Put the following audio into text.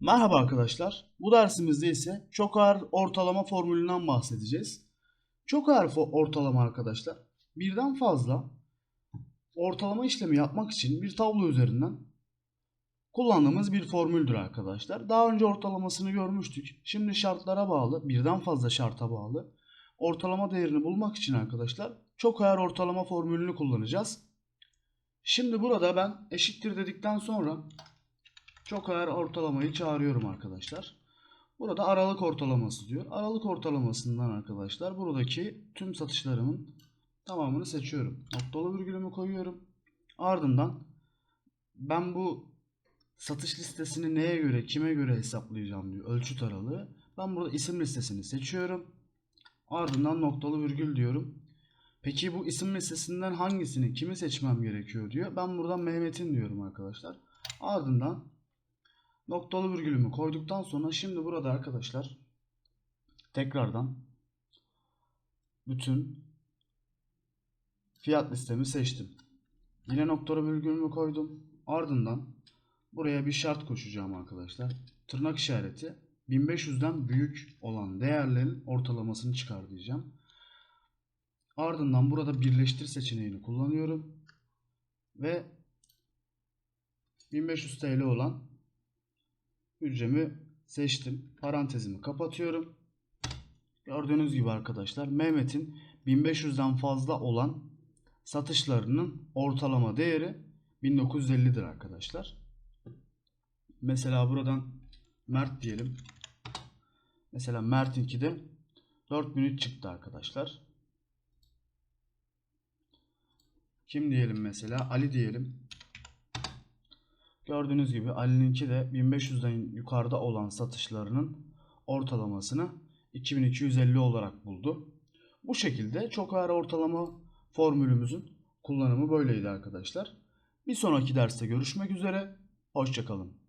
Merhaba arkadaşlar. Bu dersimizde ise çok ağır ortalama formülünden bahsedeceğiz. Çok ağır ortalama arkadaşlar birden fazla ortalama işlemi yapmak için bir tablo üzerinden kullandığımız bir formüldür arkadaşlar. Daha önce ortalamasını görmüştük. Şimdi şartlara bağlı, birden fazla şarta bağlı ortalama değerini bulmak için arkadaşlar çok ağır ortalama formülünü kullanacağız. Şimdi burada ben eşittir dedikten sonra çok ağır ortalamayı çağırıyorum arkadaşlar. Burada aralık ortalaması diyor. Aralık ortalamasından arkadaşlar buradaki tüm satışlarımın tamamını seçiyorum. Noktalı virgülümü koyuyorum. Ardından ben bu satış listesini neye göre, kime göre hesaplayacağım diyor. Ölçüt aralığı. Ben burada isim listesini seçiyorum. Ardından noktalı virgül diyorum. Peki bu isim listesinden hangisini, kimi seçmem gerekiyor diyor. Ben buradan Mehmet'in diyorum arkadaşlar. Ardından noktalı virgülümü koyduktan sonra şimdi burada arkadaşlar tekrardan bütün fiyat listemi seçtim. Yine noktalı virgülümü koydum. Ardından buraya bir şart koşacağım arkadaşlar. Tırnak işareti 1500'den büyük olan değerlerin ortalamasını çıkar diyeceğim. Ardından burada birleştir seçeneğini kullanıyorum. Ve 1500 TL olan hücremi seçtim. Parantezimi kapatıyorum. Gördüğünüz gibi arkadaşlar Mehmet'in 1500'den fazla olan satışlarının ortalama değeri 1950'dir arkadaşlar. Mesela buradan Mert diyelim. Mesela Mert'inki de 4003 çıktı arkadaşlar. Kim diyelim mesela? Ali diyelim. Gördüğünüz gibi Ali'ninki de 1500'den yukarıda olan satışlarının ortalamasını 2250 olarak buldu. Bu şekilde çok ağır ortalama formülümüzün kullanımı böyleydi arkadaşlar. Bir sonraki derste görüşmek üzere. Hoşçakalın.